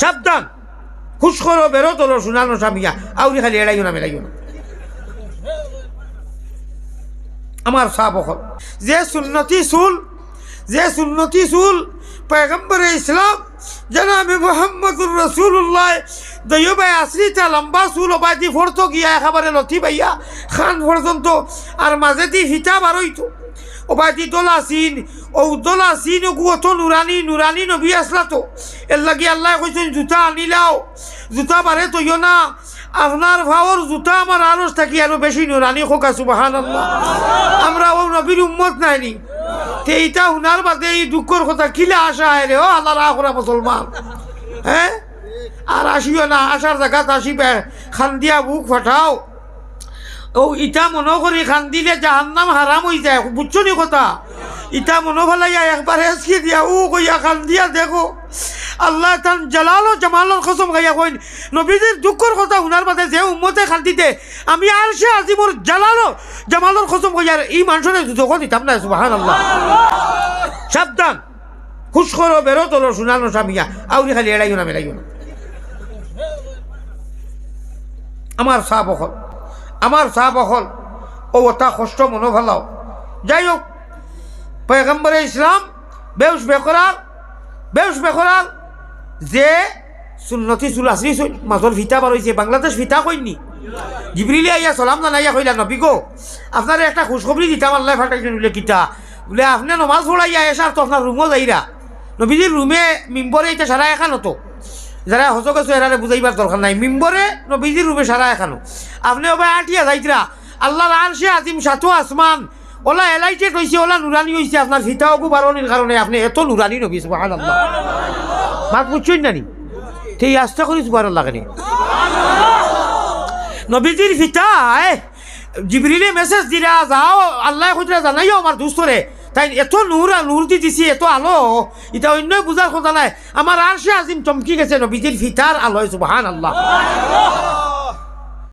সাবধান। খুশ করো বেরো তোলো শুনানো স্বামীয়া আউরি খালি এড়াইও না, মেলাইও না। আমার অকল। যে সুন্নতি চুল যে সুন্নতি চুল পয়গম্বরে ইসলাম, জনাবে মোহাম্মদুর রসুল্লাহ দৈবাই আসলিটা লম্বা চুল ওবাদি ফোরতো গিয়া একেবারে লথি বাইয়া খান পর্যন্ত, আর বারইতো ওবাদি দোলা সিন ও দোলা সিন, ও অত নুরানি নুরানি নবী আসলা তো। এর লাগি আল্লাহ কইছেন, জুতা আনিলাও জুতা বারে তৈও না। আপনার ভাওর জুতা আমার আরস থাকি আরও বেশি নুরানি খোকা সুবাহান আমরা ও নবীর উম্মত নাইনি। তে এইটা শুনার বাদে এই দুঃখর কথা কিলা আসা হয় রে, ও আল্লাহ রাখরা মুসলমান। হ্যাঁ? আর আসিও না, আসার জায়গাত আসিবে খান দিয়া বুক ফাটাও। ও, ইটা মনে করি খান দিলে জাহান্নাম হারাম হয়ে যায়, বুঝছ নি কথা? ইটা মনে ফেলাইয়া একবার হেসকে দিয়া, ও কইয়া খান দিয়া দেখো। আল্লাহ তান জালালো জামালোর কসম খাইয়া কইন নবীদের দুঃখর কথা শুনার বাদে যে উম্মতে খান্তিতে আমি আর সে আজি মোর জালালো জামালোর কসম কইয়া এই মানুষের দুঃখ দিতাম না সুবাহান আল্লাহ সাবধান খুশ করো বেরো তোলো শুনানো স্বামীয়া আউরি খালি এড়াইও না মেলাইও না। আমার সাপ আমার অকল ও ওটা কষ্ট মনো ভালাও। যাই হোক পয়গম্বরে ইসলাম, বেউস বেকরার বেউস বেকরার যে সুন্নতি চুল আসরি মাজর ফিতা বার হয়েছে বাংলাদেশ ফিতা কইনি জিবরিলে আইয়া সালাম জানাইয়া কইলা, নবী গো, আপনার একটা খুশখবরি দিতাম, আল্লাহ ফাটাইছেন বলে কিতা? বলে, আপনি নমাজ পড়াইয়া এসার তো আপনার রুমও যাইরা নবীজির রুমে মিম্বরে এটা সারা এখানো তো যারা হজক আছে এরারে বুঝাইবার দরকার নাই, মিম্বরে নবীজির রুমে সারা এখানো আপনি ওবা আটিয়া যাইতরা আল্লাহর আরশে আজিম সাতো আসমান। ওলা এলাইটে হয়েছে ওলা নুরানি হয়েছে আপনার ফিতাওকু বারণের কারণে আপনি এত নুরানি নবী সুবাহান আল্লাহ মাত বুঝছেন নানি? সেই আস্থা করি সুবাহ লাগেনি নবীজির ফিতায় জিবরিলে মেসেজ দিরা যাও, আল্লাহ খুঁজরা জানাইও আমার দুস্তরে তাই এত নূর নূর দি দিছি, এত আলো। এটা অন্য বুঝার কথা নাই। আমার আর সে আজিম চমকি গেছে নবীজির ফিতার আলোয় সুবাহান আল্লাহ